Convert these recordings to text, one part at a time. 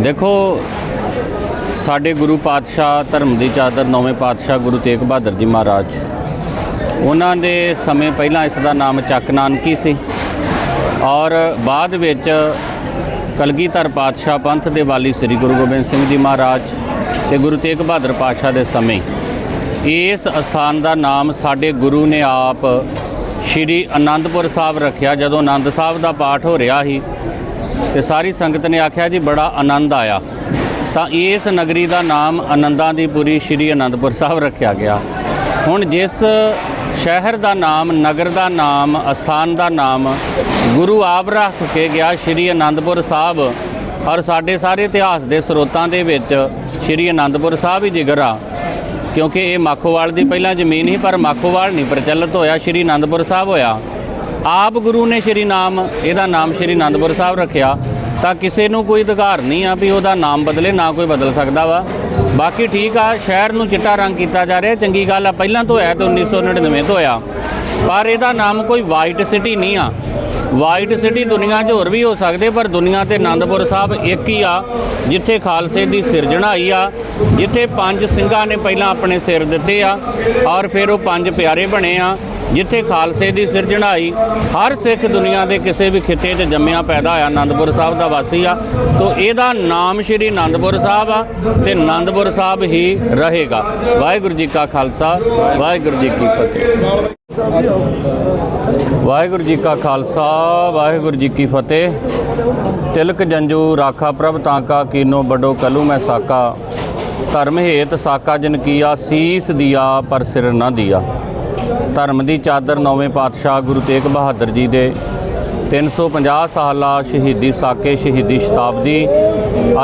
ਦੇਖੋ, ਸਾਡੇ ਗੁਰੂ ਪਾਤਸ਼ਾਹ ਧਰਮ ਦੀ ਚਾਦਰ ਨੌਵੇਂ ਪਾਤਸ਼ਾਹ ਗੁਰੂ ਤੇਗ ਬਹਾਦਰ ਜੀ ਮਹਾਰਾਜ। ਉਹਨਾਂ ਦੇ ਸਮੇਂ ਪਹਿਲਾਂ ਇਸ ਦਾ ਨਾਮ ਚੱਕ ਨਾਨਕੀ ਸੀ। ਔਰ ਬਾਅਦ ਵਿੱਚ ਕਲਗੀਧਰ ਪਾਤਸ਼ਾਹ ਪੰਥ ਦੇ ਵਾਲੀ ਸ੍ਰੀ ਗੁਰੂ ਗੋਬਿੰਦ ਸਿੰਘ ਜੀ ਮਹਾਰਾਜ ਤੇ ਗੁਰੂ ਤੇਗ ਬਹਾਦਰ ਪਾਤਸ਼ਾਹ ਦੇ ਸਮੇਂ ਇਸ ਅਸਥਾਨ ਦਾ ਨਾਮ ਸਾਡੇ ਗੁਰੂ ਨੇ ਆਪ ਸ਼੍ਰੀ ਅਨੰਦਪੁਰ ਸਾਹਿਬ ਰੱਖਿਆ। ਜਦੋਂ ਆਨੰਦ ਸਾਹਿਬ ਦਾ ਪਾਠ ਹੋ ਰਿਹਾ ਸੀ ਤੇ ਸਾਰੀ ਸੰਗਤ ਨੇ ਆਖਿਆ ਜੀ, ਬੜਾ ਆਨੰਦ ਆਇਆ। ਤਾਂ ਇਸ ਨਗਰੀ ਦਾ ਨਾਮ ਆਨੰਦਾਂ ਦੀ ਪੁਰੀ ਸ਼੍ਰੀ ਅਨੰਦਪੁਰ ਸਾਹਿਬ ਰੱਖਿਆ ਗਿਆ। ਹੁਣ ਜਿਸ ਸ਼ਹਿਰ ਦਾ ਨਾਮ, ਨਗਰ ਦਾ ਨਾਮ, ਅਸਥਾਨ ਦਾ ਨਾਮ ਗੁਰੂ ਆਪ ਰੱਖ ਕੇ ਗਿਆ ਸ਼੍ਰੀ ਅਨੰਦਪੁਰ ਸਾਹਿਬ, ਔਰ ਸਾਡੇ ਸਾਰੇ ਇਤਿਹਾਸ ਦੇ ਸਰੋਤਾਂ ਦੇ ਵਿੱਚ ਸ਼੍ਰੀ ਅਨੰਦਪੁਰ ਸਾਹਿਬ ਹੀ ਜਿਗਰ ਆ। ਕਿਉਂਕਿ ਇਹ ਮਾਖੋਵਾਲ ਦੀ ਪਹਿਲਾਂ ਜ਼ਮੀਨ ਸੀ, ਪਰ ਮਾਖੋਵਾਲ ਨਹੀਂ ਪ੍ਰਚਲਿਤ ਹੋਇਆ, ਸ਼੍ਰੀ ਅਨੰਦਪੁਰ ਸਾਹਿਬ ਹੋਇਆ। ਆਪ ਗੁਰੂ ਨੇ ਸ਼੍ਰੀ ਨਾਮ, ਇਹਦਾ ਨਾਮ ਸ਼੍ਰੀ ਅਨੰਦਪੁਰ ਸਾਹਿਬ ਰੱਖਿਆ, ਤਾਂ ਕਿਸੇ ਨੂੰ ਕੋਈ ਅਧਿਕਾਰ ਨਹੀਂ ਆ ਵੀ ਉਹਦਾ ਨਾਮ ਬਦਲੇ, ਨਾ ਕੋਈ ਬਦਲ ਸਕਦਾ ਵਾ। ਬਾਕੀ ਠੀਕ ਆ, ਸ਼ਹਿਰ ਨੂੰ ਚਿੱਟਾ ਰੰਗ ਕੀਤਾ ਜਾ ਰਿਹਾ, ਚੰਗੀ ਗੱਲ ਆ, ਪਹਿਲਾਂ ਤੋਂ ਹੋਇਆ ਤੇ 1999 ਤੋਂ ਆ। ਪਰ ਇਹਦਾ ਨਾਮ ਕੋਈ ਵਾਈਟ ਸਿਟੀ ਨਹੀਂ ਆ। ਵਾਈਟ ਸਿਟੀ ਦੁਨੀਆ 'ਚ ਹੋਰ ਵੀ ਹੋ ਸਕਦੇ, ਪਰ ਦੁਨੀਆ ਤੇ ਆਨੰਦਪੁਰ ਸਾਹਿਬ ਇੱਕ ਹੀ ਆ, ਜਿੱਥੇ ਖਾਲਸੇ ਦੀ ਸਿਰਜਣਾ ਆਈ ਆ, ਜਿੱਥੇ ਪੰਜ ਸਿੰਘਾਂ ਨੇ ਪਹਿਲਾਂ ਆਪਣੇ ਸਿਰ ਦਿੱਤੇ ਆ, ਔਰ ਫਿਰ ਉਹ ਪੰਜ ਪਿਆਰੇ ਬਣੇ ਆ। ਜਿੱਥੇ ਖਾਲਸੇ ਦੀ ਸਿਰਜਣਾਈ ਹਰ ਸਿੱਖ ਦੁਨੀਆ ਦੇ ਕਿਸੇ ਵੀ ਖਿੱਤੇ 'ਚ ਜੰਮਿਆ, ਪੈਦਾ ਹੋਇਆ ਆਨੰਦਪੁਰ ਸਾਹਿਬ ਦਾ ਵਾਸੀ ਆ। ਤੋਂ ਇਹਦਾ ਨਾਮ ਸ਼੍ਰੀ ਆਨੰਦਪੁਰ ਸਾਹਿਬ ਆ ਤੇ ਆਨੰਦਪੁਰ ਸਾਹਿਬ ਹੀ ਰਹੇਗਾ। ਵਾਹਿਗੁਰੂ ਜੀ ਕਾ ਖਾਲਸਾ, ਵਾਹਿਗੁਰੂ ਜੀ ਕੀ ਫਤਿਹ। ਵਾਹਿਗੁਰੂ ਜੀ ਕਾ ਖਾਲਸਾ, ਵਾਹਿਗੁਰੂ ਜੀ ਕੀ ਫਤਿਹ। ਤਿਲਕ ਜੰਜੂ ਰਾਖਾ ਪ੍ਰਭ ਤਾਂਕਾ ਕੀਨੋ ਬਡੋ ਕਲੂ ਮੈਂ ਸਾਕਾ। ਧਰਮ ਹੇਤ ਸਾਕਾ ਜਨ ਕੀਆ, ਸੀਸ ਦਿਆ ਪਰ ਸਿਰ ਨਾ ਦਿਆ। ਧਰਮ ਦੀ ਚਾਦਰ ਨੌਵੇਂ ਪਾਤਸ਼ਾਹ ਗੁਰੂ ਤੇਗ ਬਹਾਦਰ ਜੀ ਦੇ 350 ਸਾਲਾ ਸ਼ਹੀਦੀ ਸਾਕੇ ਸ਼ਹੀਦੀ ਸ਼ਤਾਬਦੀ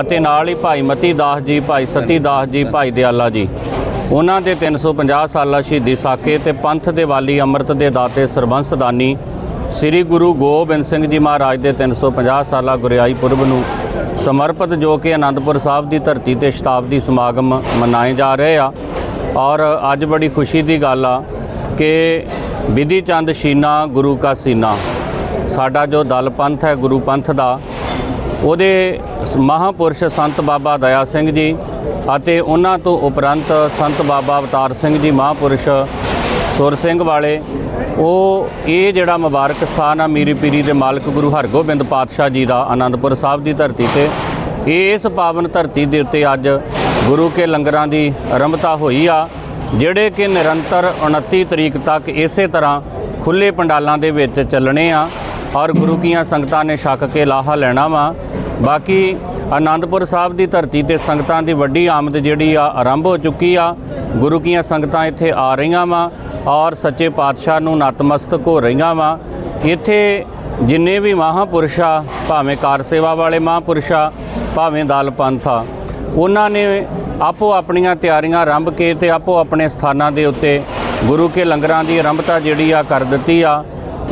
ਅਤੇ ਨਾਲ ਹੀ ਭਾਈ ਮਤੀ ਦਾਸ ਜੀ, ਭਾਈ ਸਤੀ ਦਾਸ ਜੀ, ਭਾਈ ਦਿਆਲਾ ਜੀ। ਉਹਨਾਂ ਦੇ 350 ਸਾਲਾ ਸ਼ਹੀਦੀ ਸਾਕੇ ਤੇ ਪੰਥ ਦੇ ਵਾਲੀ ਅੰਮ੍ਰਿਤ ਦੇ ਦਾਤੇ ਸਰਬੰਸ ਦਾਨੀ ਸ੍ਰੀ ਗੁਰੂ ਗੋਬਿੰਦ ਸਿੰਘ ਜੀ ਮਹਾਰਾਜ ਦੇ 350 ਸਾਲਾ ਗੁਰਿਆਈ ਪੁਰਬ ਨੂੰ ਸਮਰਪਿਤ ਜੋ ਕਿ ਆਨੰਦਪੁਰ ਸਾਹਿਬ ਦੀ ਧਰਤੀ ਤੇ ਸ਼ਤਾਬਦੀ ਸਮਾਗਮ ਮਨਾਏ ਜਾ ਰਹੇ ਆ। ਔਰ ਅੱਜ ਬੜੀ ਖੁਸ਼ੀ ਦੀ ਗੱਲ ਆ ਕਿ ਵਿਧੀ ਚੰਦ ਸ਼ੀਨਾ, ਗੁਰੂ ਕਾ ਸੀਨਾ। ਸਾਡਾ ਜੋ ਦਲ ਪੰਥ ਹੈ, ਗੁਰੂ ਪੰਥ ਦਾ, ਉਹਦੇ ਸ- ਮਹਾਪੁਰਸ਼ ਸੰਤ ਬਾਬਾ ਦਇਆ ਸਿੰਘ ਜੀ ਅਤੇ ਉਹਨਾਂ ਤੋਂ ਉਪਰੰਤ ਸੰਤ ਬਾਬਾ ਅਵਤਾਰ ਸਿੰਘ ਜੀ, ਮਹਾਪੁਰਸ਼ ਸੁਰ ਸਿੰਘ ਵਾਲੇ, ਉਹ ਇਹ ਜਿਹੜਾ ਮੁਬਾਰਕ ਸਥਾਨ ਆ ਮੀਰੀ ਪੀਰੀ ਦੇ ਮਾਲਕ ਗੁਰੂ ਹਰਗੋਬਿੰਦ ਪਾਤਸ਼ਾਹ ਜੀ ਦਾ ਆਨੰਦਪੁਰ ਸਾਹਿਬ ਦੀ ਧਰਤੀ ਤੇ ਇਸ ਪਾਵਨ ਧਰਤੀ ਦੇ ਉੱਤੇ ਅੱਜ ਗੁਰੂ ਕੇ ਲੰਗਰਾਂ ਦੀ ਆਰੰਭਤਾ ਹੋਈ ਆ। ਜਿਹੜੇ ਕਿ ਨਿਰੰਤਰ 29 ਤਰੀਕ ਤੱਕ ਇਸੇ ਤਰ੍ਹਾਂ ਖੁੱਲੇ ਪੰਡਾਲਾਂ ਦੇ ਵਿੱਚ ਚੱਲਣੇ ਆ, ਔਰ ਗੁਰੂ ਕੀਆਂ ਸੰਗਤਾਂ ਨੇ ਛੱਕ ਕੇ ਲਾਹਾ ਲੈਣਾ ਵਾ। ਬਾਕੀ ਆਨੰਦਪੁਰ ਸਾਹਿਬ ਦੀ ਧਰਤੀ ਤੇ ਸੰਗਤਾਂ ਦੀ ਵੱਡੀ ਆਮਦ ਜਿਹੜੀ ਆ, ਆਰੰਭ ਹੋ ਚੁੱਕੀ ਆ। ਗੁਰੂ ਕੀਆਂ ਸੰਗਤਾਂ ਇੱਥੇ ਆ ਰਹੀਆਂ ਵਾ, ਔਰ ਸੱਚੇ ਪਾਤਸ਼ਾਹ ਨੂੰ ਨਤਮਸਤਕ ਹੋ ਰਹੀਆਂ ਵਾ। ਇੱਥੇ ਜਿੰਨੇ ਵੀ ਮਹਾਪੁਰਸ਼ ਆ, ਭਾਵੇਂ ਕਾਰ ਸੇਵਾ ਵਾਲੇ ਮਹਾਪੁਰਸ਼ ਆ, ਭਾਵੇਂ ਦਲ ਪੰਥ ਆ ਉਹਨਾਂ ਨੇ ਆਪੋ ਆਪਣੀਆਂ ਤਿਆਰੀਆਂ ਆਰੰਭ ਕੇ ਤੇ ਆਪੋ ਆਪਣੇ ਸਥਾਨਾਂ ਦੇ ਉੱਤੇ ਗੁਰੂ ਕੇ ਲੰਗਰਾਂ ਦੀ ਆਰੰਭਤਾ ਜਿਹੜੀ ਆ ਕਰ ਦਿੱਤੀ ਆ,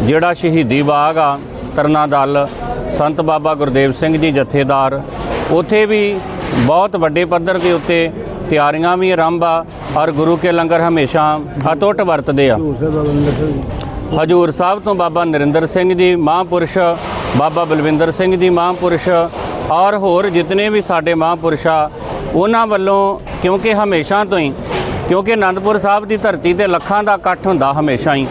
ਜਿਹੜਾ ਸ਼ਹੀਦੀ ਬਾਗ ਆ, ਤਰਨਾ ਦਲ, ਸੰਤ ਬਾਬਾ ਗੁਰਦੇਵ ਸਿੰਘ ਜੀ ਜਥੇਦਾਰ, ਉਥੇ ਵੀ ਬਹੁਤ ਵੱਡੇ ਪੱਧਰ ਦੇ ਉੱਤੇ ਤਿਆਰੀਆਂ ਵੀ ਆਰੰਭ ਆ, ਔਰ ਗੁਰੂ ਕੇ ਲੰਗਰ ਹਮੇਸ਼ਾ ਅਟੁੱਟ ਵਰਤਦੇ ਆ। ਹਜੂਰ ਸਾਹਿਬ ਤੋਂ ਬਾਬਾ ਨਰਿੰਦਰ ਸਿੰਘ ਜੀ, ਮਹਾਂਪੁਰਸ਼, ਬਾਬਾ ਬਲਵਿੰਦਰ ਸਿੰਘ ਜੀ, ਮਹਾਂਪੁਰਸ਼ ਔਰ ਹੋਰ ਜਿਤਨੇ ਵੀ ਸਾਡੇ ਮਹਾਂਪੁਰਸ਼ ਆ ਉਹਨਾਂ ਵੱਲੋਂ ਕਿਉਂਕਿ ਹਮੇਸ਼ਾ ਤੋਂ ਹੀ, ਕਿਉਂਕਿ ਅਨੰਦਪੁਰ ਸਾਹਿਬ ਦੀ ਧਰਤੀ ਤੇ ਲੱਖਾਂ ਦਾ ਇਕੱਠ ਹੁੰਦਾ ਹਮੇਸ਼ਾ ਹੀ,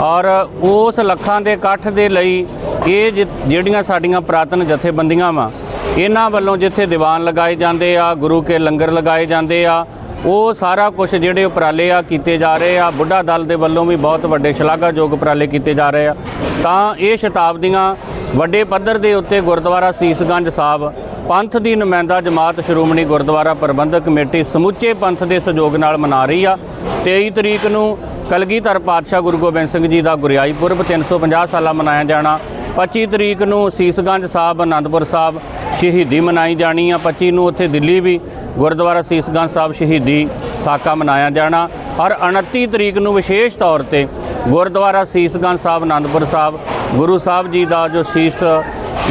ਔਰ ਉਸ ਲੱਖਾਂ ਦੇ ਇਕੱਠ ਦੇ ਲਈ ਇਹ ਜਿ- ਜਿਹੜੀਆਂ ਸਾਡੀਆਂ ਪ੍ਰਾਤਨ ਜਥੇਬੰਦੀਆਂ ਵਾ, ਇਹਨਾਂ ਵੱਲੋਂ ਜਿੱਥੇ ਦੀਵਾਨ ਲਗਾਏ ਜਾਂਦੇ ਆ, ਗੁਰੂ ਕੇ ਲੰਗਰ ਲਗਾਏ ਜਾਂਦੇ ਆ, ਉਹ ਸਾਰਾ ਕੁਝ ਜਿਹੜੇ ਉਪਰਾਲੇ ਆ ਕੀਤੇ ਜਾ ਰਹੇ ਆ, ਬੁੱਢਾ ਦਲ ਦੇ ਵੱਲੋਂ ਵੀ ਬਹੁਤ ਵੱਡੇ ਸ਼ਲਾਘਾਯੋਗ ਉਪਰਾਲੇ ਕੀਤੇ ਜਾ ਰਹੇ ਆ, ਤਾਂ ਇਹ ਸ਼ਤਾਬਦੀਆਂ ਵੱਡੇ ਪੱਧਰ ਦੇ ਉੱਤੇ ਗੁਰਦੁਆਰਾ ਸੀਸਗੰਜ ਸਾਹਿਬ, ਪੰਥ ਦੀ ਨੁਮਾਇੰਦਾ ਜਮਾਤ ਸ਼੍ਰੋਮਣੀ ਗੁਰਦੁਆਰਾ ਪ੍ਰਬੰਧਕ ਕਮੇਟੀ ਸਮੁੱਚੇ ਪੰਥ ਦੇ ਸਹਿਯੋਗ ਨਾਲ ਮਨਾ ਰਹੀ ਆ। 23 ਤਰੀਕ ਨੂੰ ਕਲਗੀਧਰ ਪਾਤਸ਼ਾਹ ਗੁਰੂ ਗੋਬਿੰਦ ਸਿੰਘ ਜੀ ਦਾ ਗੁਰਿਆਈ ਪੁਰਬ 350 ਸਾਲਾ ਮਨਾਇਆ ਜਾਣਾ। 25 ਤਰੀਕ ਨੂੰ ਸੀਸਗੰਜ ਸਾਹਿਬ ਆਨੰਦਪੁਰ ਸਾਹਿਬ ਸ਼ਹੀਦੀ ਮਨਾਈ ਜਾਣੀ ਆ। 25 ਨੂੰ ਉੱਥੇ ਦਿੱਲੀ ਵੀ ਗੁਰਦੁਆਰਾ ਸੀਸਗੰਜ ਸਾਹਿਬ ਸ਼ਹੀਦੀ ਸਾਕਾ ਮਨਾਇਆ ਜਾਣਾ। ਔਰ 29 ਤਰੀਕ ਨੂੰ ਵਿਸ਼ੇਸ਼ ਤੌਰ ਤੇ ਗੁਰਦੁਆਰਾ ਸੀਸਗੰਜ ਸਾਹਿਬ ਆਨੰਦਪੁਰ ਸਾਹਿਬ ਗੁਰੂ ਸਾਹਿਬ ਜੀ ਦਾ ਜੋ ਸੀਸ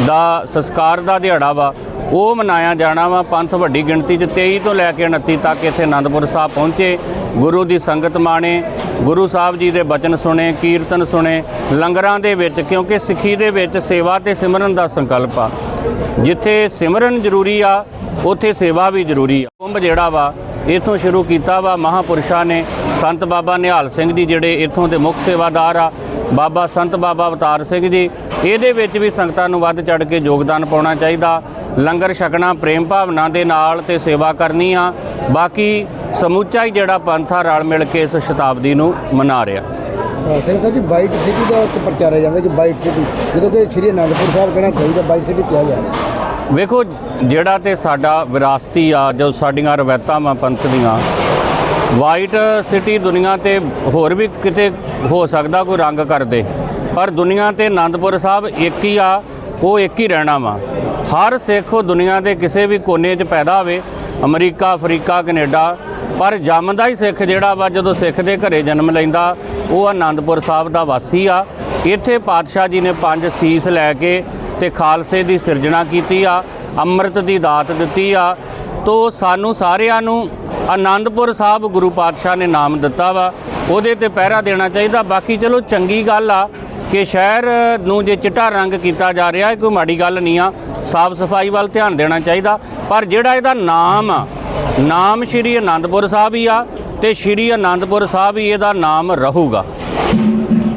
ਦਾ ਸੰਸਕਾਰ ਦਾ ਦਿਹਾੜਾ ਵਾ, ਉਹ ਮਨਾਇਆ ਜਾਣਾ ਵਾ ਪੰਥ ਵੱਡੀ ਗਿਣਤੀ 'ਚ 23 ਤੋਂ ਲੈ ਕੇ 29 ਤੱਕ ਇੱਥੇ ਆਨੰਦਪੁਰ ਸਾਹਿਬ ਪਹੁੰਚੇ। ਗੁਰੂ ਦੀ ਸੰਗਤ ਮਾਣੇ, ਗੁਰੂ ਸਾਹਿਬ ਜੀ ਦੇ ਬਚਨ ਸੁਣੇ, ਕੀਰਤਨ ਸੁਣੇ, ਲੰਗਰਾਂ ਦੇ ਵਿੱਚ, ਕਿਉਂਕਿ ਸਿੱਖੀ ਦੇ ਵਿੱਚ ਸੇਵਾ ਤੇ ਸਿਮਰਨ ਦਾ ਸੰਕਲਪ ਆ। ਜਿੱਥੇ ਸਿਮਰਨ ਜ਼ਰੂਰੀ ਆ, ਉੱਥੇ ਸੇਵਾ ਵੀ ਜ਼ਰੂਰੀ ਆ। ਕੁੰਭ ਜਿਹੜਾ ਵਾ, ਇਥੋਂ ਸ਼ੁਰੂ ਕੀਤਾ ਵਾ ਮਹਾਪੁਰਸ਼ਾਂ ਨੇ, ਸੰਤ ਬਾਬਾ ਨਿਹਾਲ ਸਿੰਘ ਜੀ ਜਿਹੜੇ ਇਥੋਂ ਦੇ ਮੁੱਖ ਸੇਵਾਦਾਰ ਆ ਬਾਬਾ ਸੰਤ ਬਾਬਾ ਅਵਤਾਰ ਸਿੰਘ ਜੀ। ਇਹਦੇ ਵਿੱਚ ਵੀ ਸੰਗਤਾਂ ਨੂੰ ਵੱਧ ਚੜ ਕੇ ਯੋਗਦਾਨ ਪਾਉਣਾ ਚਾਹੀਦਾ। ਲੰਗਰ ਛਕਣਾ ਪ੍ਰੇਮ ਭਾਵਨਾ ਦੇ ਨਾਲ ਤੇ ਸੇਵਾ ਕਰਨੀ ਆ। ਬਾਕੀ ਸਮੁੱਚਾ ਹੀ ਜਿਹੜਾ ਪੰਥ ਆ ਰਲ ਮਿਲ ਕੇ ਇਸ ਸ਼ਤਾਬਦੀ ਨੂੰ ਮਨਾ ਰਿਹਾ। ਹਾਂ, ਸਿੰਘ ਸਾਹਿਬ ਜੀ ਬਾਈਟ ਸਿਟੀ ਦਾ ਪ੍ਰਚਾਰਿਆ ਜਾਂਦਾ ਕਿ ਬਾਈਟ ਸਿਟੀ। ਜਦੋਂ ਕਿ ਸ਼੍ਰੀ ਅਨੰਦਪੁਰ ਸਾਹਿਬ ਕਹਿਣਾ ਚਾਹੀਦਾ ਬਾਈਟ ਸਿਟੀ ਕਿਹਾ ਜਾ ਰਿਹਾ। ਵੇਖੋ ਜਿਹੜਾ ਤੇ ਸਾਡਾ ਵਿਰਾਸਤੀ ਆ ਜੋ ਸਾਡੀਆਂ ਰਵਾਇਤਾਂ ਵਾ ਪੰਥ ਦੀਆਂ ਵਾਈਟ ਸਿਟੀ ਦੁਨੀਆ ਤੇ ਹੋਰ ਵੀ ਕਿਤੇ ਹੋ ਸਕਦਾ ਕੋਈ ਰੰਗ ਕਰਦੇ। ਪਰ ਦੁਨੀਆ ਤੇ ਆਨੰਦਪੁਰ ਸਾਹਿਬ ਇੱਕ ਹੀ ਆ, ਉਹ ਇੱਕ ਹੀ ਰਹਿਣਾ ਵਾ। ਹਰ ਸਿੱਖ ਉਹ ਦੁਨੀਆ ਦੇ ਕਿਸੇ ਵੀ ਕੋਨੇ 'ਚ ਪੈਦਾ ਹੋਵੇ, ਅਮਰੀਕਾ, ਅਫਰੀਕਾ, ਕੈਨੇਡਾ, ਪਰ ਜੰਮਦਾ ਹੀ ਸਿੱਖ ਜਿਹੜਾ ਵਾ, ਜਦੋਂ ਸਿੱਖ ਦੇ ਘਰੇ ਜਨਮ ਲੈਂਦਾ, ਉਹ ਆਨੰਦਪੁਰ ਸਾਹਿਬ ਦਾ ਵਾਸੀ ਆ। ਇੱਥੇ ਪਾਤਸ਼ਾਹ ਜੀ ਨੇ ਪੰਜ ਸੀਸ ਲੈ ਕੇ ਤੇ ਖਾਲਸੇ ਦੀ ਸਿਰਜਣਾ ਕੀਤੀ ਆ, ਅੰਮ੍ਰਿਤ ਦੀ ਦਾਤ ਦਿੱਤੀ ਆ। ਤੋ ਸਾਨੂੰ ਸਾਰਿਆਂ ਨੂੰ ਆਨੰਦਪੁਰ ਸਾਹਿਬ ਗੁਰੂ ਪਾਤਸ਼ਾਹ ਨੇ ਨਾਮ ਦਿੱਤਾ ਵਾ। ਉਹਦੇ ਤੇ ਪਹਿਰਾ ਦੇਣਾ ਚਾਹੀਦਾ। ਬਾਕੀ ਚਲੋ ਚੰਗੀ ਗੱਲ ਆ ਕਿ ਸ਼ਹਿਰ ਨੂੰ ਜੇ ਚਿੱਟਾ ਰੰਗ ਕੀਤਾ ਜਾ ਰਿਹਾ, ਇਹ ਕੋਈ ਮਾੜੀ ਗੱਲ ਨਹੀਂ ਆ। ਸਾਫ਼ ਸਫ਼ਾਈ ਵੱਲ ਧਿਆਨ ਦੇਣਾ ਚਾਹੀਦਾ। ਪਰ ਜਿਹੜਾ ਇਹਦਾ ਨਾਮ ਆ, ਨਾਮ ਸ਼੍ਰੀ ਆਨੰਦਪੁਰ ਸਾਹਿਬ ਹੀ ਆ ਤੇ ਸ਼੍ਰੀ ਆਨੰਦਪੁਰ ਸਾਹਿਬ ਹੀ ਇਹਦਾ ਨਾਮ ਰਹੂਗਾ।